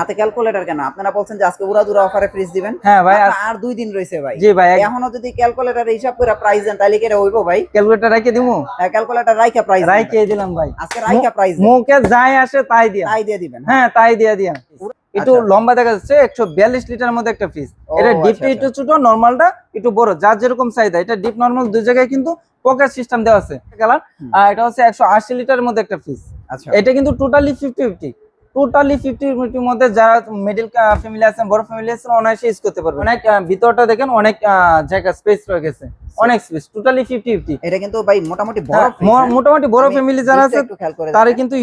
হাতে ক্যালকুলেটর কেন? আপনারা বলছেন যে আজকে উড়া অফারে ফ্রিজ দিবেন। হ্যাঁ ভাই আর দুই দিন রয়েছে ভাই। জি ভাই এখনও যদি ক্যালকুলেটর হিসাব করে প্রাইস দেন তাহলে কি হইবো ভাই? ক্যালকুলেটর রেখে দিমু? ক্যালকুলেটর রাইকা প্রাইস রাইকে দিলাম ভাই। আজকে রাইকা প্রাইস মুখে যাই আসে তাই দিয়া। তাই দিয়ে দিবেন হ্যাঁ। তাই দিয়া দিয়া। একটু আচ্ছা। লম্বা দেখা যাচ্ছে একশো বিয়াল্লিশ লিটার মধ্যে একটা ফ্রিজ এটা আচ্ছা, ডিপটা একটু ছোট নর্মালটা একটু বড় যার যেরকম চাহিদা এটা ডিপ নর্মাল দুই জায়গায় কিন্তু পকেট সিস্টেম দেওয়া আছে। কালার আর এটা হচ্ছে একশো আশি লিটারের মধ্যে একটা ফ্রিজ আচ্ছা। এটা কিন্তু totally fifty fifty totally fifty ফিফটির মধ্যে যারা মিডিল ফ্যামিলি আছেন বড় ফ্যামিলি আছেন অনায়াসে ইউজ করতে পারবেন অনেক ভিতরটা দেখেন, অনেক জায়গা স্পেস রয়ে গেছে। অনেক স্পেস টোটালি ফিফটি ফিফটি এটা কিন্তু ভাই মোটামুটি বড় হ্যাঁ? মোটামুটি বড় ফ্যামিলি যারা আছে তারা কিন্তু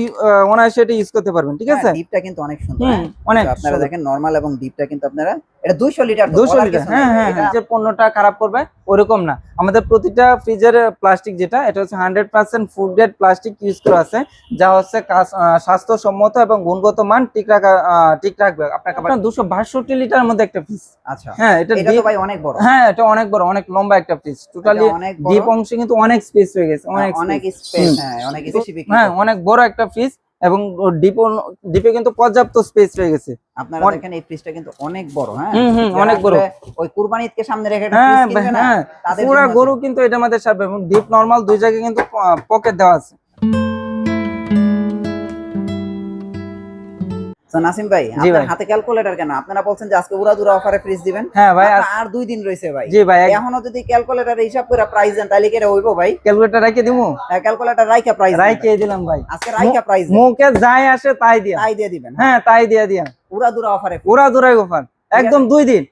অনায়াসে এটা ইউজ করতে পারবেন ঠিক আছে? হ্যাঁ, ডিপটা কিন্তু অনেক সুন্দর হ্যাঁ। অনেক আপনারা দেখেন নরমাল এবং ডিপটা কিন্তু আপনারা এটা 200 লিটার তো, দুশো বলার লিটার হ্যাঁ হ্যাঁ হ্যাঁ যে পণ্যটা খারাপ করবে ওরকম না। আমাদের প্রতিটা ফ্রিজের প্লাস্টিক যেটা এটা হচ্ছে hundred percent food grade plastic use করা আছে যা হচ্ছে স্বাস্থ্যসম্মত এবং গুণগত মান ঠিক রাখা ঠিক রাখবে। আপনার দুশো বাষট্টি লিটার মধ্যে একটা ফ্রিজ আচ্ছা হ্যাঁ এটা ভাই অনেক বড়। হ্যাঁ এটা অনেক বড় অনেক লম্বা একটা ফ্রিজ টোটালি অনেক ডিপ অংশে কিন্তু অনেক স্পেস হয়ে গেছে অনেক অনেক স্পেস হ্যাঁ অনেক তো- বেশি হ্যাঁ অনেক বড় একটা ফ্রিজ এবং ডিপ ডিপে কিন্তু পর্যাপ্ত স্পেস রয়ে গেছে। আপনারা অনেক- দেখেন এই ফ্রিজটা কিন্তু অনেক বড় হ্যাঁ। অনেক বড়। ওই কুরবানি ঈদকে সামনে রেখে একটা হ্যাঁ হ্যাঁ পুরা গরু কিন্তু এটা আমাদের এবং ডিপ নরমাল দুই জায়গায় কিন্তু পকেট দেওয়া আছে। তো নাসিম ভাই আপনার হাতে ক্যালকুলেটর কেন? আপনারা বলছেন যে আজকে উড়া অফারে ফ্রিজ দিবেন। হ্যাঁ ভাই আর দুই দিন রয়েছে ভাই। জি ভাই এখনও যদি ক্যালকুলেটর হিসাব করে প্রাইস দেন তাহলে হইবো ভাই। ক্যালকুলেটর রেখে দিমু? ক্যালকুলেটর রাইকা প্রাইস রাইকে দিলাম ভাই। আজকে প্রাইস মুখে যাই আসে তাই দিয়া। তাই দিয়ে দিবেন। হ্যাঁ তাই দিয়া দুরা অফারে অফার একদম দুই দিন।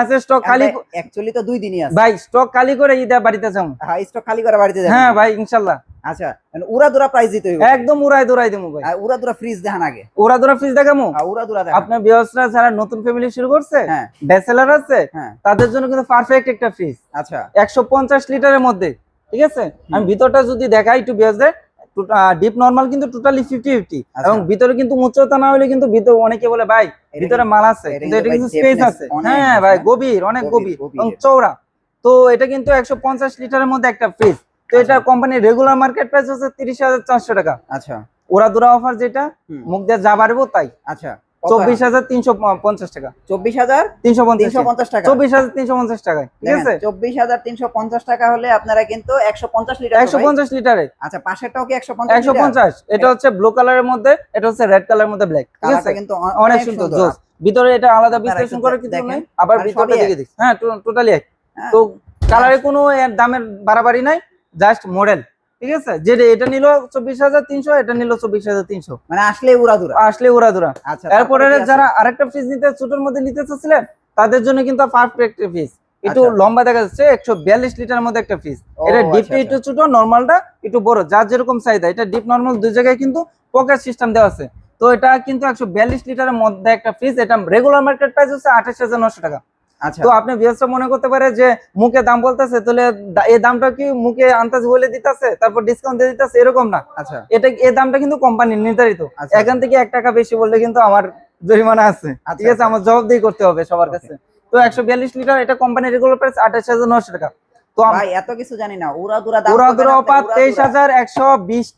আছে স্টক খালি অ্যাকচুয়ালি তো দুই দিনই আছে। ভাই স্টক খালি করে ঈদে বাড়িতে যাও। হ্যাঁ স্টক খালি করে বাড়িতে যাবেন হ্যাঁ ভাই ইনশাল্লাহ। আচ্ছা মানে উড়া দুরা প্রাইস দিতে হইব। একদম উড়াই দুরাই দিমু ভাই। আর উড়া দুরা ফ্রিজ দেখান আগে। উড়া দুরা ফ্রিজ দেখামু? আর উড়া দুরা দেখান। আপনার বিয়সরা যারা নতুন ফ্যামিলি শুরু করছে হ্যাঁ। ব্যাচেলার আছে হ্যাঁ। তাদের জন্য কিন্তু পারফেক্ট একটা ফ্রিজ আচ্ছা। একশো পঞ্চাশ লিটারের মধ্যে ঠিক আছে? আমি ভিতরটা যদি দেখাই একটু বিয়সদের ডিপ নর্মাল কিন্তু টোটালি ফিফটি ফিফটি। এবং ভিতরে কিন্তু উচ্চতা না হলে কিন্তু ভিতরে অনেকে বলে ভাই ভিতরে মাল আছে এটা কিন্তু এটা কিন্তু কিন্তু স্পেস আছে। হ্যাঁ ভাই হ্যাঁ? গভীর অনেক গভীর, এবং চৌড়া তো এটা কিন্তু একশো পঞ্চাশ লিটারের মধ্যে একটা ফ্রিজ তো এটা। কোম্পানির রেগুলার মার্কেট প্রাইস হচ্ছে তিরিশ হাজার চারশো টাকা। আচ্ছা। ওরা দুরা অফার যেটা মুখ দিয়ে যা বাড়বো তাই। আচ্ছা। চব্বিশ হাজার তিনশো পঞ্চাশ টাকা। চব্বিশ হাজার তিনশো পঞ্চাশ টাকা। চব্বিশ হাজার তিনশো পঞ্চাশ টাকায় ঠিক আছে? চব্বিশ হাজার তিনশো পঞ্চাশ টাকা হলে আপনারা কিন্তু একশো পঞ্চাশ লিটার একশো পঞ্চাশ লিটারে। আচ্ছা পাশেরটাও কি একশো পঞ্চাশ একশো পঞ্চাশ। এটা হচ্ছে ব্লু কালারের মধ্যে এটা হচ্ছে রেড কালারের মধ্যে ব্ল্যাক ঠিক আছে? কিন্তু অনেক সুন্দর জোস। ভিতরে এটা আলাদা বিশ্লেষণ করে দেখেন। নাই। আবার ভিতরটা দেখে দিচ্ছি। হ্যাঁ টোটালি এক। হ্যাঁ। তো কালারে কোনো দামের বাড়াবাড়ি নাই জাস্ট মডেল ঠিক আছে? যেটা এটা নিল চব্বিশ হাজার তিনশো এটা নিল চব্বিশ হাজার তিনশো। মানে আসলে উড়া দুরা আসলে ওরা দুরা আচ্ছা তারপরে যারা আরেকটা ফ্রিজ নিতে ছোটোর মধ্যে নিতে চাচ্ছিলেন তাদের জন্য কিন্তু পারফেক্ট ফ্রিজ একটু আচ্ছা। লম্বা দেখা যাচ্ছে একশো বিয়াল্লিশ লিটার মধ্যে একটা ফ্রিজ এটা আচ্ছা, ডিপটা একটু ছোট নর্মালটা একটু বড় যার যেরকম চাহিদা এটা ডিপ নর্মাল দুই জায়গায় কিন্তু পকেট সিস্টেম দেওয়া আছে। তো এটা কিন্তু একশো বিয়াল্লিশ লিটারের মধ্যে একটা ফ্রিজ এটা রেগুলার মার্কেট প্রাইস হচ্ছে আঠাশ হাজার নশো টাকা। আচ্ছা তো আপনি বিএসটা মনে করতে পারে যে মুখে দাম বলতেছে তাহলে এই দামটা কি মুখে আন্দাজ বলে দিতেছে তারপর ডিসকাউন্ট দিয়ে দিতেছে এরকম না। আচ্ছা। এটা এই দামটা কিন্তু কোম্পানির নির্ধারিত। আচ্ছা। এখান থেকে এক টাকা বেশি বললে কিন্তু আমার জরিমানা আছে। আচ্ছা, ঠিক আছে আচ্ছা। আমার জবাবদিহি করতে হবে সবার কাছে। তো একশো বিয়াল্লিশ লিটার এটা কোম্পানির রেগুলার প্রাইস আঠাশ হাজার নশো টাকা। তো ভাই এত কিছু জানি না। উড়াদুরা দাম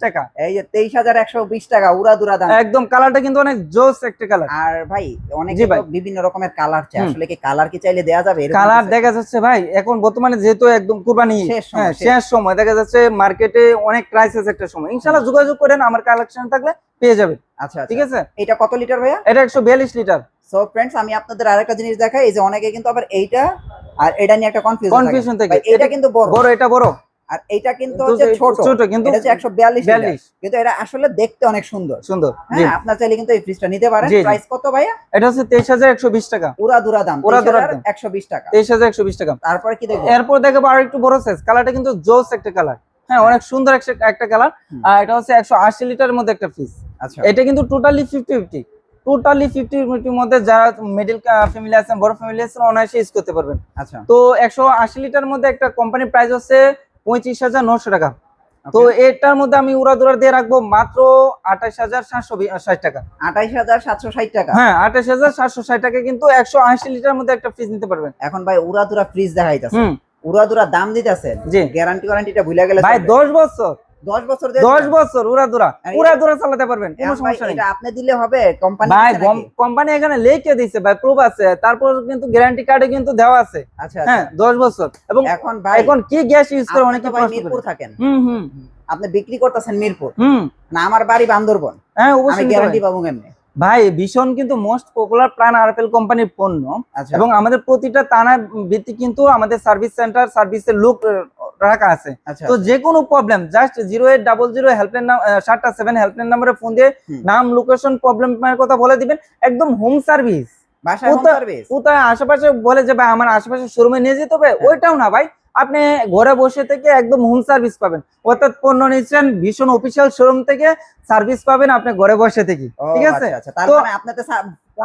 টাকা। এই যে তেইশ হাজার একশো বিশ টাকা উড়া দুরা দাম। একদম কালারটা কিন্তু অনেক জোস একটা কালার। আর ভাই অনেকে। বিভিন্ন রকমের কালার চাই আসলে কি কালার কি চাইলে দেয়া যাবে? কালার দেখা যাচ্ছে ভাই এখন বর্তমানে যেহেতু একদম কুরবানি শেষ সময়, হ্যাঁ শেষ। শেষ সময় দেখা যাচ্ছে মার্কেটে অনেক ক্রাইসিস একটা সময়। ইনশাল্লাহ যোগাযোগ করেন আমার কালেকশন থাকলে পেয়ে যাবেন। আচ্ছা ঠিক আচ্ছা। আছে? এটা কত লিটার ভাইয়া? এটা একশো বিয়াল্লিশ লিটার সো ফ্রেন্ডস আমি আপনাদের আরেকটা জিনিস দেখাই। এই যে অনেকে কিন্তু আবার এইটা আর এটা নিয়ে একটা কনফিউশন কনফিউশন থেকে। এটা এটা কিন্তু বড়। বড় এটা বড়। আর এইটা কিন্তু হচ্ছে ছোট। ছোট কিন্তু এটা হচ্ছে একশো বিয়াল্লিশ বিয়াল্লিশ। কিন্তু এটা আসলে দেখতে অনেক সুন্দর। সুন্দর হ্যাঁ আপনার চাইলে কিন্তু এই ফ্রিজটা নিতে পারেন। প্রাইস কত ভাইয়া? এটা হচ্ছে তেইশ হাজার একশো বিশ টাকা। উড়া দুরা দাম। উড়া দুরা দাম। একশো বিশ টাকা। তেইশ হাজার একশো বিশ টাকা। তারপরে কি দেখব? এরপর দেখাবো আর একটু বড় সাইজ কালারটা কিন্তু জোস একটা কালার হ্যাঁ অনেক সুন্দর একটা- একটা কালার আর এটা হচ্ছে একশো আশি লিটারের মধ্যে একটা ফ্রিজ আচ্ছা। এটা কিন্তু totally fifty fifty totally fifty ফিফটির মধ্যে যারা মিডিল ফ্যামিলি আছেন বড় ফ্যামিলি আছেন অনায়াসে ইউজ করতে পারবেন। আচ্ছা। তো একশো আশি লিটার মধ্যে একটা কোম্পানির প্রাইস হচ্ছে পঁয়ত্রিশ হাজার নশো টাকা। তো এটার মধ্যে আমি উড়া দুরা দিয়ে রাখব মাত্র আঠাশ হাজার সাতশো ষাট টাকা। আঠাইশ হাজার সাতশো ষাট টাকা। হ্যাঁ আঠাশ হাজার সাতশো ষাট টাকা কিন্তু একশো আশি লিটার মধ্যে একটা ফ্রিজ নিতে পারবেন। এখন ভাই উড়া দুরা ফ্রিজ দেখাইতেছে। উড়া দুরা দাম দিতেছে। জি। গ্যারান্টি ওয়ারান্টিটা ভুলে গেলে ভাই দশ বছর। বছর? বছর চালাতে পারবেন কোনো সমস্যা নেই। এটা আপনি দিলে হবে কোম্পানি ভাই কোম্পানি এখানে লিখে ভাই প্রুফ আছে। তারপর কিন্তু গ্যারান্টি কার্ডে কিন্তু দেওয়া আছে। আচ্ছা হ্যাঁ আচ্ছা। বছর। এবং এখন ভাই এখন কি গ্যাস ইউজ করে অনেকে মিরপুর থাকেন। হুম হুম। আপনি বিক্রি করতেছেন মিরপুর। হুম। না আমার বাড়ি বান্দরবন। হ্যাঁ অবশ্যই গ্যারান্টি। পাবো কেমনে? ভাই ভীষণ কিন্তু মোস্ট পপুলার প্রাণ আরপেল কোম্পানির পণ্য। আচ্ছা। এবং আমাদের প্রতিটা তানা ভিত্তি কিন্তু আমাদের সার্ভিস সেন্টার সার্ভিসের লোক রাখা আছে। আচ্ছা তো যে কোনো problem just zero eight double zero helpline সাতটা সেভেন হেল্পলাইন নাম্বারে ফোন দিয়ে নাম লোকেশন প্রবলেমের কথা বলে দিবেন একদম হোম সার্ভিস আশেপাশে বলে যে ভাই আমার আশেপাশে শোরুমে নিয়ে যেতে হবে? ওইটাও না ভাই। আপনি ঘরে বসে থেকে একদম হোম সার্ভিস পাবেন। অর্থাৎ পণ্য নিচ্ছেন ভীষণ অফিসিয়াল শোরুম থেকে সার্ভিস পাবেন আপনি ঘরে বসে থেকে। ঠিক আছে? আচ্ছা তো-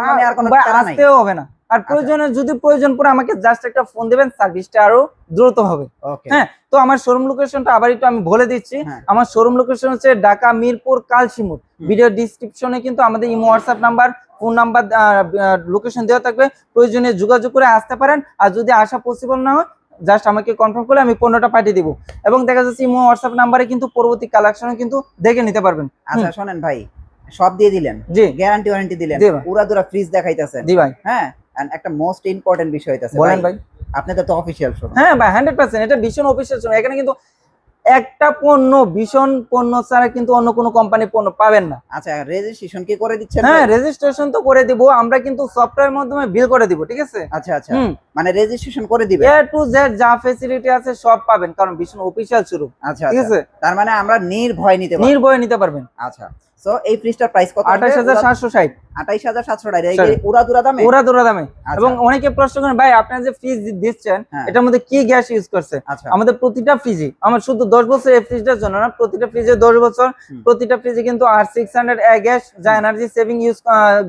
মানে আপনাদের আসতেও হবে না। আর প্রয়োজনে যদি প্রয়োজন পড়ে আমাকে জাস্ট একটা ফোন দিবেন সার্ভিসটা আরও দ্রুত হবে। হ্যাঁ তো আমার শোরুম লোকেশনটা আবার একটু আমি বলে দিচ্ছি। হ্যাঁ। আমার শোরুম লোকেশন হচ্ছে ঢাকা মিরপুর কালশিমুর ভিডিও ডিসক্রিপশনে কিন্তু আমাদের imo WhatsApp number phone number location দেওয়া থাকবে। প্রয়োজনে যোগাযোগ করে আসতে পারেন। আর যদি আসা পসিবল না হয় জাস্ট আমাকে কনফার্ম করলে আমি পণ্যটা পাঠিয়ে দিব। এবং দেখা যাচ্ছে ইমো হোয়াটসঅ্যাপ নাম্বারে কিন্তু পরবর্তী কালেকশনে কিন্তু দেখে নিতে পারবেন। আচ্ছা শোনেন ভাই সব দিয়ে দিলেন। জি। গ্যারান্টি ওয়ারেন্টি দিলেন। পুরা দুরা ফ্রিজ দেখাইতেছেন জি ভাই। হ্যাঁ and একটা মোস্ট ইম্পর্টেন্ট বিষয় হইতাছে বলেন ভাই আপনাদের তো অফিসিয়াল শোরুম হ্যাঁ ভাই হান্ড্রেড পার্সেন্ট এটা ভীষণ অফিসিয়াল এখানে কিন্তু একটা পণ্য ভীষণ পণ্য ছাড়া কিন্তু অন্য কোনো কোম্পানি পণ্য পাবেন না। আচ্ছা রেজিস্ট্রেশন কি করে দিচ্ছেন হ্যাঁ রেজিস্ট্রেশন তো করে দিব আমরা কিন্তু সফটওয়্যার মাধ্যমে বিল করে দিব ঠিক আছে? আচ্ছা আচ্ছা। মানে রেজিস্ট্রেশন করে দিবে এ টু জেড যা ফেসিলিটি আছে সব পাবেন কারণ ভীষণ অফিসিয়াল শুরু। আচ্ছা ঠিক আচ্ছা। আছে? তার মানে আমরা নির্ভয় নিতে পারব। নির্ভয়ে নিতে পারবেন। আচ্ছা। সো এই ফ্রিজটার প্রাইস কত আঠাশ হাজার সাতশো ষাট। আঠাইশ হাজার সাতশো টাকা Sorry. উড়া দুরা দামে? ওরা দোরা দামে। আচ্ছা, এবং অনেকে প্রশ্ন করেন ভাই আপনার যে ফ্রিজ দিচ্ছেন হ্যাঁ। এটার মধ্যে কি গ্যাস ইউজ করছে? আচ্ছা। আমাদের প্রতিটা ফ্রিজে আমার শুধু দশ বছর এই ফ্রিজটার জন্য না প্রতিটা ফ্রিজে দশ বছর প্রতিটা ফ্রিজে কিন্তু আর সিক্স হান্ড্রেড গ্যাস যা energy saving use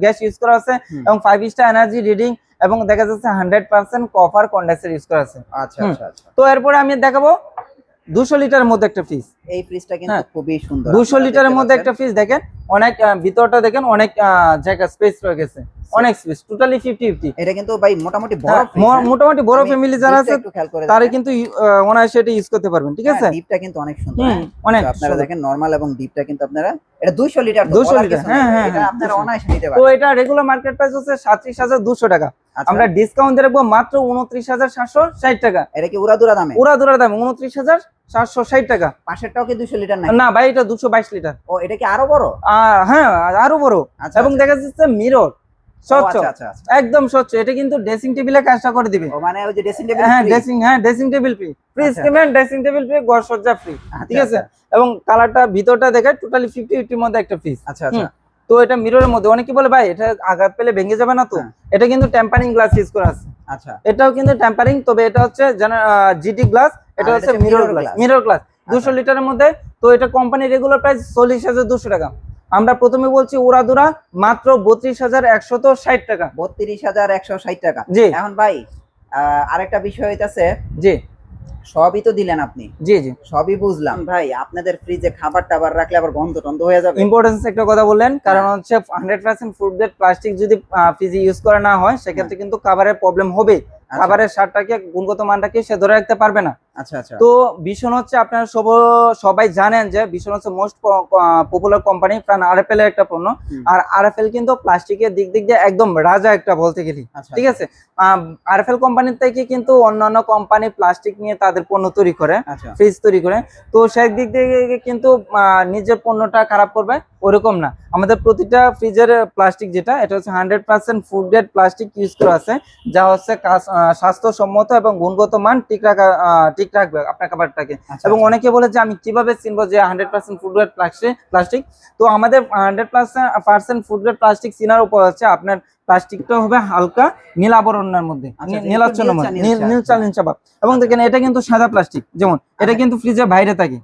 gas use করা আছে এবং ফাইভ স্টার এনার্জি রিডিং এবং দেখা যাচ্ছে hundred percent copper condenser use করা আছে। আচ্ছা আচ্ছা আচ্ছা। তো এরপরে আমি দেখাবো দুশো লিটারের মধ্যে একটা ফ্রিজ এই ফ্রিজটা কিন্তু হ্যাঁ। খুবই সুন্দর। দুশো লিটারের মধ্যে একটা ফ্রিজ দেখেন অনেক ভিতরটা দেখেন অনেক জায়গা স্পেস রয়ে গেছে। অনেক স্পেস টোটালি ফিফটি ফিফটি এটা কিন্তু ভাই মোটামুটি বড় হ্যাঁ? মোটামুটি বড় ফ্যামিলি যারা আছে তারা কিন্তু অনায়াসে এটা ইউজ করতে পারবেন ঠিক আছে? হ্যাঁ, ডিপটা কিন্তু অনেক সুন্দর? অনেক আপনারা দেখেন নরমাল এবং ডিপটা কিন্তু আপনারা এটা 200 লিটার 200 লিটার, হ্যাঁ, হ্যাঁ, এটা হ্যাঁ, আপনারা 200 অনায়াসে নিতে তো এটা রেগুলার মার্কেট প্রাইস হচ্ছে সাতত্রিশ হাজার দুশো টাকা। আচ্ছা। আমরা ডিসকাউন্ট দিয়ে রাখব মাত্র উনত্রিশ হাজার সাতশো ষাট টাকা। এটা কি উড়া দুরা দামে? উড়া দুরা দাম উনত্রিশ হাজার সাতশো ষাট টাকা। পাশেরটাও কি 200 লিটার নাই না ভাই এটা দুশো বাইশ লিটার ও এটা কি আরও বড়? হ্যাঁ আরও বড়। আচ্ছা এবং দেখা যাচ্ছে মিরর আচ্ছা আচ্ছা আচ্ছা। একদম স্বচ্ছ। এটা কিন্তু ড্রেসিং টেবিলে কাজটা করে দিবে। মানে ওই যে ড্রেসিং টেবিল হ্যাঁ ড্রেসিং হ্যাঁ dressing table free. Dressing table free ঘর সজ্জা ফ্রি ঠিক আছে? এবং কালারটা ভিতরটা দেখে টোটালি ফিফটি ফিফটির মধ্যে একটা ফ্রিজ আচ্ছা আচ্ছা। তো এটা মিররের মধ্যে অনেকে বলে ভাই এটা আঘাত পেলে ভেঙে যাবে না তো? হ্যাঁ। এটা কিন্তু টেম্পারিং গ্লাস ইউজ করা আছে। আচ্ছা। এটাও কিন্তু টেম্পারিং তবে এটা হচ্ছে জিটি গ্লাস এটা হচ্ছে মিরর গ্লাস মিরর গ্লাস দুশো। লিটারের মধ্যে তো এটা কোম্পানি রেগুলার প্রাইস চল্লিশ হাজার দুশো টাকা। আমরা প্রথমে বলছি উড়াদুরা মাত্র বত্রিশ হাজার একশত ষাট টাকা। বত্রিশ হাজার একশো ষাট টাকা। জি। এখন ভাই আরেকটা বিষয় হইতাছে জি। সবই তো দিলেন আপনি। জি জি। সবই বুঝলাম। ভাই আপনাদের ফ্রিজে খাবার টাবার রাখলে আবার গন্ধ টন্ধ হয়ে যাবে। ইম্পর্টেন্স একটা কথা বললেন কারণ হ্যাঁ। হচ্ছে hundred percent food grade plastic যদি ফ্রিজে ইউজ করা না হয় সেক্ষেত্রে কিন্তু খাবারের প্রবলেম হবে আচ্ছা, খাবারের স্বাদটাকে গুণগত মানটাকে সে ধরে রাখতে পারবে না। তো ভীষণ হচ্ছে আপনারা সব সবাই জানেন যে ভীষণ হচ্ছে most popular company Pran RFL এর একটা পণ্য। আর আরএফএল কিন্তু প্লাস্টিকের দিক দিক দিয়ে একদম রাজা একটা বলতে গেলি। আচ্ছা, ঠিক আছে? আরএফএল কোম্পানির থেকে কিন্তু অন্যান্য কোম্পানি প্লাস্টিক নিয়ে তাদের পণ্য তৈরি করে আচ্ছা। ফ্রিজ তৈরি করে। তো সেই দিক থেকে কিন্তু নিজের পণ্যটা খারাপ করবে ওরকম না। আমাদের প্রতিটা ফ্রিজের প্লাস্টিক যেটা এটা হচ্ছে hundred percent food grade plastic use করা আছে। যা হচ্ছে স্বাস্থ্যসম্মত এবং গুণগত মান ঠিক রাখা ঠিক রাখবে আপনার খাবারটাকে আচ্ছা, এবং আচ্ছা। অনেকে বলে যে আমি কীভাবে চিনবো যে hundred percent food grade plastic plastic তো আমাদের hundred percent food grade plastic চিনার উপর হচ্ছে আপনার প্লাস্টিকটা হবে হালকা নীল আবরণের মধ্যে। আচ্ছা, নীলাচ্ছন্ন মধ্যে নীলচা, নীল- নীলচা। নীলচা নীলচা ভাব এবং দেখেন এটা কিন্তু সাদা প্লাস্টিক যেমন এটা আচ্ছা। কিন্তু ফ্রিজের বাইরে থাকে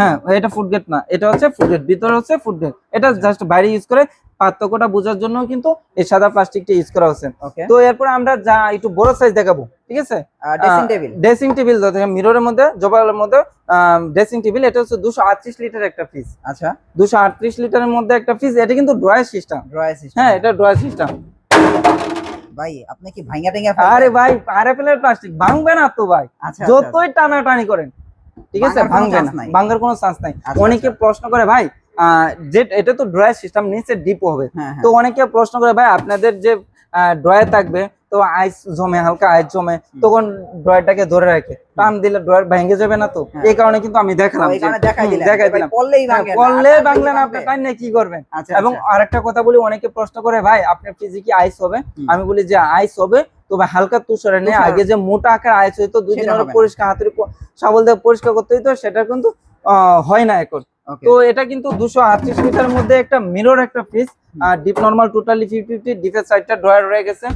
হ্যাঁ এটা ফুড গ্রেড না এটা হচ্ছে ফুড গ্রেড ভিতরে হচ্ছে ফুড গ্রেড এটা আচ্ছা। জাস্ট বাইরে ইউজ করে পার্থক্যটা বোঝার জন্য কিন্তু এই সাদা প্লাস্টিকটা ইউজ করা হচ্ছে। তো এরপর আমরা যা একটু বড় সাইজ দেখাবো ঠিক আছে? ড্রেসিং টেবিল ড্রেসিং টেবিল মিররের মধ্যে জবালের মধ্যে ড্রেসিং টেবিল এটা হচ্ছে দুশো আটত্রিশ লিটার একটা ফ্রিজ আচ্ছা। দুশো আটত্রিশ লিটারের মধ্যে একটা ফ্রিজ এটা কিন্তু ড্রয়ার সিস্টেম ড্রয়ার সিস্টেম হ্যাঁ এটা ড্রয়ার সিস্টেম ভাই আপনি কি ভাঙা টেঙ্গা আরে ভাই প্লাস্টিক ভাঙবে না তো ভাই। আচ্ছা আচ্ছা, যতই টানাটানি করেন ঠিক আছে ভাঙবে না। ভাঙার কোনো চান্স নাই। আচ্ছা, অনেকে প্রশ্ন করে ভাই যে এটা তো ড্রয়ার সিস্টেম নিচে ডিপ হবে। হ্যাঁ হ্যাঁ। তো অনেকে প্রশ্ন করে ভাই আপনাদের যে ড্রয়ার থাকবে তো আইস জমে হালকা আইস জমে তখন ড্রয়ারটাকে ধরে রাখে। টান দিলে ড্রয়ার ভেঙে যাবে না তো? হ্যাঁ। এই কারণে কিন্তু আমি দেখালাম দেখাই দিলাম। পড়লেই হ্যাঁ, না, করলে আর বাংলা না। আপনি কি করবেন? আচ্ছা এবং আচ্ছা। আরেকটা কথা বলি অনেকে প্রশ্ন করে ভাই আপনার ফ্রিজে কি আইস হবে আমি বলি যে আইস হবে তবে হালকা তুষারে নেই আগে যে মোটা আকার আইস হইতো দুই দিন। পরিষ্কার হাতের সাবল দিয়ে পরিষ্কার করতে হইতো সেটা কিন্তু হয় না এখন। তো এটা কিন্তু দুশো আটত্রিশ লিটারের মধ্যে একটা মিরর একটা ফ্রিজ আর deep normal totally fifty fifty ডিপের সাইডটা ড্রয়ার রয়ে গেছে।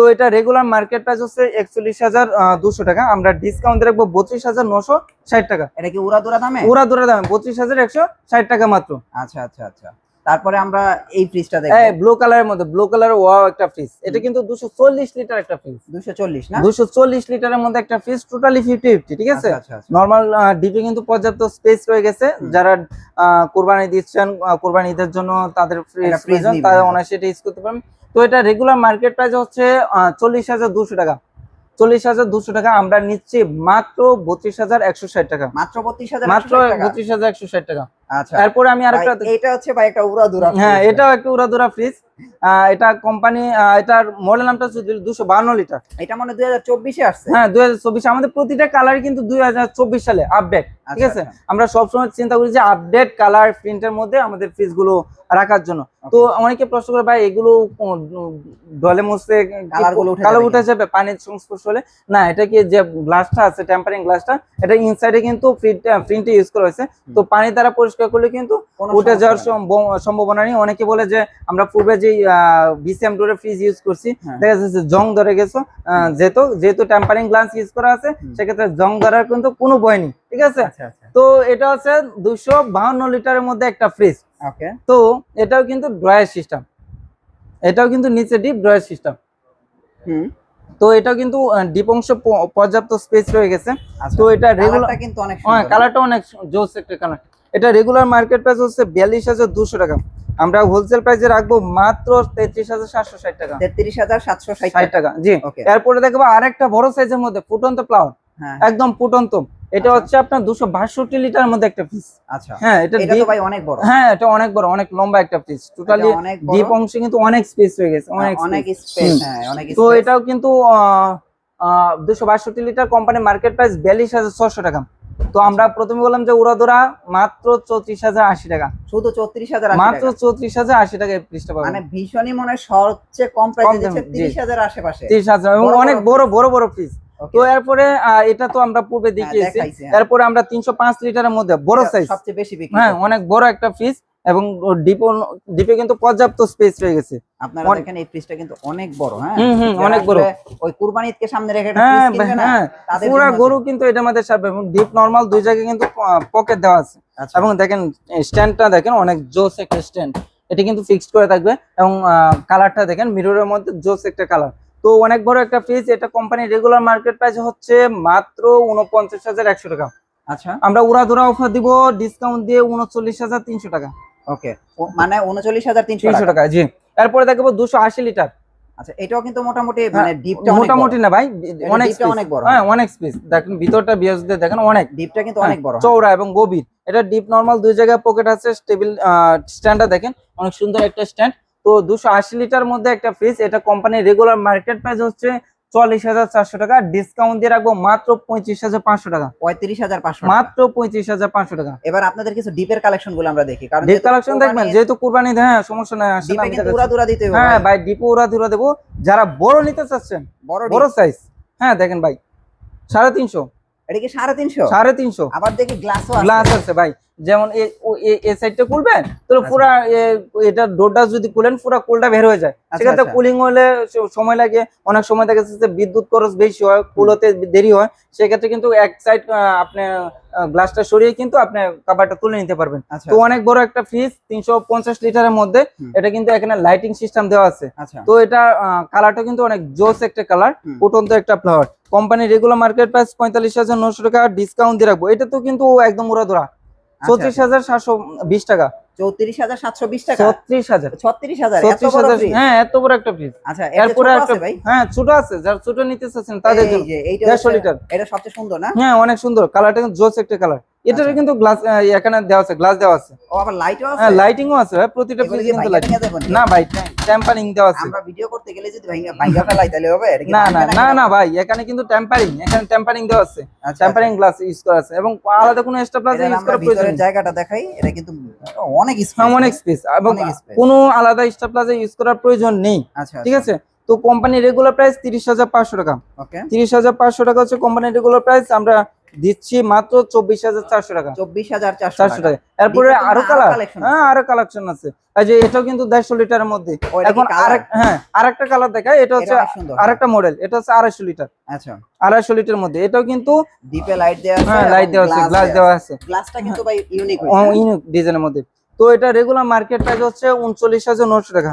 তো এটা রেগুলার মার্কেট প্রাইস হচ্ছে একচল্লিশ হাজার দুশো টাকা। আমরা ডিসকাউন্ট রাখব বত্রিশ হাজার নশো ষাট টাকা। এটা কি উড়া দুরা দামে? ওরা দূরে দামে বত্রিশ হাজার একশো ষাট টাকা মাত্র। আচ্ছা আচ্ছা আচ্ছা। তারপরে আমরা এই ফ্রিজটা দেখব। এই ব্লু কালারের মধ্যে ব্লু কালার ওয়াও একটা ফ্রিজ এটা কিন্তু দুশো চল্লিশ লিটার একটা ফ্রিজ 240 না? দুশো চল্লিশ লিটারের মধ্যে একটা ফ্রিজ টোটালি ফিফটি ফিফটি ঠিক আছে? আচ্ছা আচ্ছা আচ্ছা। নর্মাল ডিপে কিন্তু পর্যাপ্ত স্পেস রয়ে গেছে। যারা কোরবানি দিচ্ছেন আহ, কোরবানি ঈদের জন্য তাদের ফ্রিজ প্রয়োজন তারা হ্যাঁ। অনায়াসে এটা ইউজ করতে পারবেন। তো এটা রেগুলার মার্কেট প্রাইস হচ্ছে চল্লিশ হাজার দুশো টাকা। চল্লিশ হাজার দুশো টাকা আমরা নিচ্ছি মাত্র বত্রিশ হাজার একশো ষাট টাকা। মাত্র 32000 মাত্র বত্রিশ হাজার একশো ষাট টাকা। আচ্ছা। এরপরে আমি আরেকটা এটা হচ্ছে ভাই একটা উড়াদুরা হ্যাঁ এটাও একটা উড়াদুরা ফ্রিজ এটা কোম্পানি এটার মডেল নামটা হচ্ছে দুশো বান্ন লিটার এটা মানে 2024 এ আসছে? হ্যাঁ দুই হাজার চব্বিশ। আমাদের প্রতিটা কালার কিন্তু দুই হাজার চব্বিশ সালে আপডেট ঠিক আচ্ছা, আছে? আচ্ছা। আমরা সবসময় চিন্তা করি যে আপডেট কালার প্রিন্টের মধ্যে আমাদের ফ্রিজগুলো রাখার জন্য। তো অনেকে প্রশ্ন করে ভাই এগুলো দলে মুছতে কালো যাবে উঠে যাবে? পানির সংস্পর্শ হলে? না এটা কি যে গ্লাসটা আছে টেম্পারিং গ্লাসটা এটা ইনসাইডে কিন্তু প্রিন্টে ইউজ করা হয়েছে। তো পানি দ্বারা পরিষ্কার করলে কিন্তু কোনো উঠে যাওয়ার সম্ভাবনা নেই। অনেকে বলে যে আমরা পূর্বে যে বিসিএম ডোরে ফ্রিজ ইউজ করছি হ্যাঁ। দেখা যাচ্ছে জং ধরে গেছো যেহেতু যেহেতু টেম্পারিং গ্লাস ইউজ করা আছে সেক্ষেত্রে জং ধরার কিন্তু কোনো ভয় নেই ঠিক আছে? আচ্ছা আচ্ছা। তো এটা হচ্ছে দুশো বাহান্ন লিটারের মধ্যে একটা ফ্রিজ ওকে। তো এটাও কিন্তু ড্রয়ার সিস্টেম এটাও কিন্তু নিচে ডিপ ড্রয়ার সিস্টেম হুম। তো এটা কিন্তু ডিপ অংশ পর্যাপ্ত স্পেস রয়ে গেছে। তো এটা রেগুলার কিন্তু অনেক হ্যাঁ কালারটা অনেক জোস একটা কালার এটা রেগুলার মার্কেট প্রাইস হচ্ছে বিয়াল্লিশ হাজার দুশো টাকা। আমরা হোলসেল প্রাইসে রাখব মাত্র তেত্রিশ হাজার সাতশো ষাট টাকা। তেত্রিশ হাজার সাতশো ষাট টাকা জি। এরপরে দেখব আরেকটা বড় সাইজের মধ্যে ফুটন্ত ফ্লাওয়ার হ্যাঁ। একদম ফুটন্ত। এটা আচ্ছা। হচ্ছে আপনার দুশো বাষট্টি লিটার মধ্যে একটা পিস আচ্ছা। হ্যাঁ এটা ভাই অনেক বড়। হ্যাঁ এটা অনেক বড় অনেক লম্বা একটা পিস টোটালি ডিপ অংশে কিন্তু অনেক স্পেস হয়ে গেছে অনেক অনেক স্পেস হ্যাঁ অনেক তো এটাও কিন্তু দুশো বাষট্টি লিটার কোম্পানি মার্কেট প্রাইস বিয়াল্লিশ হাজার ছশো টাকা। তো আমরা প্রথমে বললাম যে উড়াদোরা মাত্র চৌত্রিশ হাজার আশি টাকা। শুধু 34000 মাত্র চৌত্রিশ হাজার আশি টাকা পৃষ্ঠা পাবেন। মানে ভীষণই মনে হয় সবচেয়ে কম প্রাইস জি। 30000 আশেপাশে। তিরিশ হাজার এবং অনেক বড় বড় বড় পিস তো এরপরে এটা তো আমরা পূর্বে দেখিয়েছি। দেখাইছি, হ্যাঁ। এরপরে আমরা তিনশো পাঁচ লিটারের মধ্যে বড় সাইজ সবচেয়ে বেশি হ্যাঁ অনেক বড় একটা ফ্রিজ এবং ডিপো ডিপে কিন্তু পর্যাপ্ত স্পেস রয়ে গেছে। আপনারা দেখেন এই ফ্রিজটা কিন্তু অনেক বড় হ্যাঁ? অনেক বড়। ওই কুরবানি ঈদকে সামনে রেখে একটা হ্যাঁ ফ্রিজ কিনবে না হ্যাঁ পুরা গরু কিন্তু এটা আমাদের সারবে এবং ডিপ নরমাল দুই জায়গায় কিন্তু পকেট দেওয়া আছে। আচ্ছা। এবং দেখেন স্ট্যান্ডটা দেখেন অনেক জোস একটা স্ট্যান্ড এটা কিন্তু ফিক্সড করে থাকবে এবং কালারটা দেখেন মিররের মধ্যে জোস একটা কালার তো অনেক বড় একটা ফ্রিজ এটা কোম্পানির রেগুলার মার্কেট প্রাইস হচ্ছে মাত্র উনপঞ্চাশ হাজার একশো টাকা। আচ্ছা। আমরা উড়াধুরা অফার দিব ডিসকাউন্ট দিয়ে উনচল্লিশ হাজার তিনশো টাকা। ওকে মানে 39300 তিনশো টাকা। জি। এরপরে দেখব দুশো আশি লিটার। আচ্ছা এটাও কিন্তু মোটামুটি হ্যাঁ, মানে ডিপটা মোটামুটি না ভাই অনেক অনেক বড়। হ্যাঁ অনেক স্পেস দেখেন ভিতরটা বিএসডি দেখেন অনেক। ডিপটা কিন্তু অনেক বড় হ্যাঁ। চৌড়া এবং গভীর। এটা ডিপ নর্মাল দুই জায়গায় পকেট আছে স্টেবিল স্ট্যান্ডটা দেখেন অনেক সুন্দর একটা স্ট্যান্ড তো দুশো আশি লিটার মধ্যে একটা ফ্রিজ এটা কোম্পানির রেগুলার মার্কেট প্রাইস হচ্ছে চল্লিশ হাজার চারশো টাকা। ডিসকাউন্ট দিয়ে রাখব মাত্র পঁয়ত্রিশ হাজার পাঁচশো টাকা। 35500 মাত্র পঁয়ত্রিশ হাজার পাঁচশো টাকা। এবার আপনাদের কিছু ডিপের কালেকশনগুলো আমরা দেখি কারণ ডিপ কালেকশন দেখবেন যেহেতু কুরবানি হ্যাঁ সমস্যা নাই। উড়া দুরা দিতে হ্যাঁ ভাই। ডিপো ওরা ধুরা দেবো। যারা বড় নিতে চাচ্ছেন বড় বড় সাইজ হ্যাঁ দেখেন ভাই সাড়ে তিনশো। এটা কি 350 সাড়ে তিনশো। আবার দেখি গ্লাসও গ্লাস আছে ভাই। যেমন এই সাইডটা খুলবেন তাহলে আচ্ছা। পুরা এটা ডোরটা যদি খুলেন পুরা কুলটা বের হয়ে যায়। আচ্ছা, সেক্ষেত্রে আচ্ছা। কুলিং হলে সময় লাগে। অনেক সময় দেখা যাচ্ছে বিদ্যুৎ খরচ বেশি হয় কুল হতে দেরি হয়। সেক্ষেত্রে কিন্তু এক সাইড আপনি গ্লাসটা সরিয়ে কিন্তু আপনি কাবারটা তুলে নিতে পারবেন। আচ্ছা তো অনেক বড় একটা ফ্রিজ তিনশো পঞ্চাশ লিটারের মধ্যে এটা কিন্তু এখানে লাইটিং সিস্টেম দেওয়া আছে। আচ্ছা। তো এটা কালারটা কিন্তু অনেক জোস একটা কালার। ফুটন্ত একটা flower company regular market price পঁয়তাল্লিশ হাজার নশো টাকা ডিসকাউন্ট দিয়ে রাখব। এটা তো কিন্তু একদম উড়াধুরা চৌত্রিশ হাজার সাতশো বিশ টাকা। চৌত্রিশ হাজার সাতশো বিশ টাকা? ছত্রিশ হাজার। ছত্রিশ হাজার ছত্রিশ হাজার হ্যাঁ এত বড় একটা ফ্রিজ আচ্ছা এরপরে এরপরে একটা ভাই? হ্যাঁ ছোট আছে যারা ছোট নিতে চাচ্ছেন তাদের জন্য। দেড়শো লিটার এটা সবচেয়ে সুন্দর না? হ্যাঁ অনেক সুন্দর। কালারটা কিন্তু জোস একটা কালার। আচ্ছা। কিন্তু গ্লাস এখানে দেওয়া আছে গ্লাস দেওয়া আছে। ও আবার লাইটও আছে? হ্যাঁ লাইটিংও আছে প্রতিটা ফ্রিজে কিন্তু লাইটিং? না? ভাই ট্যাম্পারিং দেওয়া আছে। আমরা ভিডিও করতে গেলে যদি ভাইঙ্গা ভাইঙ্গা ফেলাই তাহলে হবে? না না না না ভাই এখানে কিন্তু ট্যাম্পারিং এখানে ট্যাম্পারিং দেওয়া আছে। আচ্ছা, ট্যাম্পারিং গ্লাস ইউজ করা আছে। এবং আলাদা কোনো এক্সট্রা প্লাস ইউজ করার প্রয়োজন জায়গাটা দেখাই এটা কিন্তু অনেক হ্যাঁ স্পেস অনেক স্পেস এবং কোনো আলাদা এক্সট্রা প্লাস ইউজ করার প্রয়োজন নেই। আচ্ছা ঠিক আছে? তো কোম্পানির রেগুলার প্রাইস তিরিশ হাজার পাঁচশো টাকা। ওকে তিরিশ হাজার পাঁচশো টাকা হচ্ছে কোম্পানির রেগুলার প্রাইস আমরা দিচ্ছি মাত্র চব্বিশ হাজার চারশো টাকা। চব্বিশ হাজার চারশো টাকা। এরপরে আরও কালার হ্যাঁ আরও কালেকশন আছে। এই যে এটাও কিন্তু দেড়শো লিটারের মধ্যে। এখন? আরেক হ্যাঁ আরেকটা কালার দেখায় এটা হচ্ছে আরেকটা মডেল এটা হচ্ছে আড়াইশো লিটার। আচ্ছা। আড়াইশো লিটার মধ্যে। এটাও কিন্তু ডিপে লাইট দেওয়া আছে হ্যাঁ লাইট দেওয়া আছে গ্লাস দেওয়া আছে। গ্লাসটা কিন্তু ভাই ইউনিক ইউনিক ডিজাইনের মধ্যে। তো এটা রেগুলার মার্কেট প্রাইস হচ্ছে উনচল্লিশ হাজার নশো টাকা।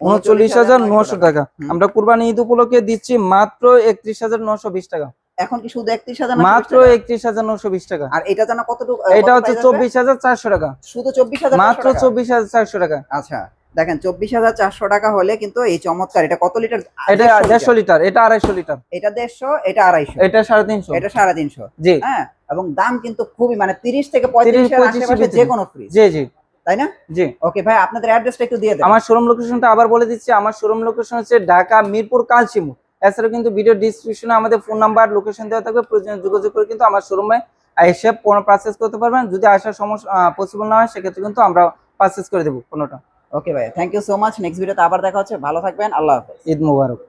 উনচল্লিশ হাজার নশো টাকা। আমরা কুরবানি ঈদ উপলক্ষে দিচ্ছি মাত্র একত্রিশ হাজার নশো বিশ টাকা। এখন কি শুধু একত্রিশ হাজার মাত্র একত্রিশ হাজার নশো বিশ টাকা। আর এটা জানা কতটুকু এটা হচ্ছে চব্বিশ হাজার চারশো টাকা। শুধু চব্বিশ হাজার মাত্র চব্বিশ হাজার চারশো টাকা। আচ্ছা দেখেন চব্বিশ হাজার চারশো টাকা হলে কিন্তু এই চমৎকার এটা কত লিটার? এটা দেড়শো লিটার। এটা আড়াইশো লিটার। এটা দেড়শো এটা আড়াইশো। এটা সাড়ে তিনশো। এটা সাড়ে তিনশো। জি। হ্যাঁ এবং দাম কিন্তু খুবই মানে তিরিশ থেকে 30, পঁয়ত্রিশ 35 আশেপাশে যে কোনো ফ্রিজ জি জি। তাই না? জি। ওকে ভাই আপনাদের অ্যাড্রেসটা একটু দিয়ে দেন। আমার শোরুম লোকেশনটা আবার বলে দিচ্ছি আমার শোরুম লোকেশন হচ্ছে ঢাকা মিরপুর কালচিমু এছাড়াও কিন্তু ভিডিও ডিসক্রিপশনে আমাদের ফোন নাম্বার লোকেশন দেওয়া থাকবে প্রয়োজনে যোগাযোগ করে কিন্তু আমার শোরুমে এসে পণ্য পারচেস করতে পারবেন। যদি আসার সমস্যা পসিবল না হয় সেক্ষেত্রে কিন্তু আমরা পারচেস করে দেবো পণ্যটা ওকে ভাই thank you so much next ভিডিওতে আবার দেখা হচ্ছে। ভালো থাকবেন। আল্লাহ হাফেজ। ঈদ মুবারক।